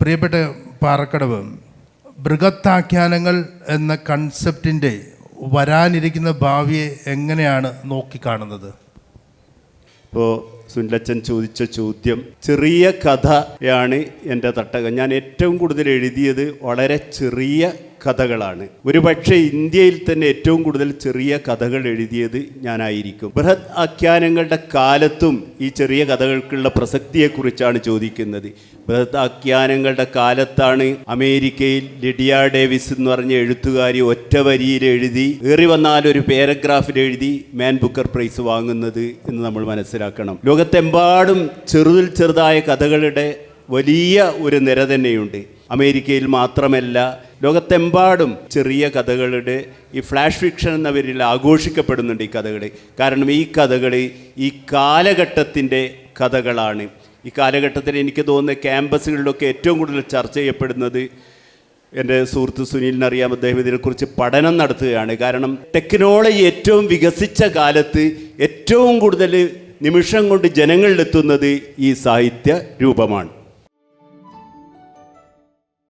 പ്രിയപ്പെട്ട പാറക്കടവ് ബൃഹത്താഖ്യാനങ്ങൾ എന്ന കൺസെപ്റ്റിന്റെ വരാനിരിക്കുന്ന ഭാവിയെ എങ്ങനെയാണ് നോക്കിക്കാണുന്നത്? ഇപ്പോൾ സുനിലച്ചൻ ചോദിച്ച ചോദ്യം ചെറിയ കഥയാണ് എന്റെ തട്ടകം. ഞാൻ ഏറ്റവും കൂടുതൽ എഴുതിയത് വളരെ ചെറിയ കഥകളാണ്. ഒരുപക്ഷെ ഇന്ത്യയിൽ തന്നെ ഏറ്റവും കൂടുതൽ ചെറിയ കഥകൾ എഴുതിയത് ഞാനായിരിക്കും. ബൃഹത് ആഖ്യാനങ്ങളുടെ കാലത്തും ഈ ചെറിയ കഥകൾക്കുള്ള പ്രസക്തിയെക്കുറിച്ചാണ് ചോദിക്കുന്നത്. ബൃഹത് ആഖ്യാനങ്ങളുടെ കാലത്താണ് അമേരിക്കയിൽ ലിഡിയ ഡേവിസ് എന്ന് പറഞ്ഞ എഴുത്തുകാരി ഒറ്റ വരിയിൽ എഴുതി ഏറി വന്നാൽ ഒരു പാരഗ്രാഫിൽ എഴുതി മാൻ ബുക്കർ പ്രൈസ് വാങ്ങുന്നത് എന്ന് നമ്മൾ മനസ്സിലാക്കണം. ലോകത്തെമ്പാടും ചെറുതിൽ ചെറുതായ കഥകളുടെ വലിയ ഒരു നിര തന്നെയുണ്ട്. അമേരിക്കയിൽ മാത്രമല്ല ലോകത്തെമ്പാടും ചെറിയ കഥകളുടെ ഈ ഫ്ലാഷ് ഫിക്ഷൻ എന്ന പേരിൽ ആഘോഷിക്കപ്പെടുന്നുണ്ട് ഈ കഥകൾ. കാരണം ഈ കഥകൾ ഈ കാലഘട്ടത്തിന്റെ കഥകളാണ്. ഈ കാലഘട്ടത്തിൽ എനിക്ക് തോന്നുന്ന ക്യാമ്പസുകളിലൊക്കെ ഏറ്റവും കൂടുതൽ ചർച്ച ചെയ്യപ്പെടുന്നത് എന്റെ സുഹൃത്ത് സുനിലിനറിയാം അദ്ദേഹം ഇതിനെക്കുറിച്ച് പഠനം നടത്തുകയാണ്. കാരണം ടെക്നോളജി ഏറ്റവും വികസിച്ച കാലത്ത് ഏറ്റവും കൂടുതൽ നിമിഷം കൊണ്ട് ജനങ്ങളിലെത്തുന്നത് ഈ സാഹിത്യ രൂപമാണ്.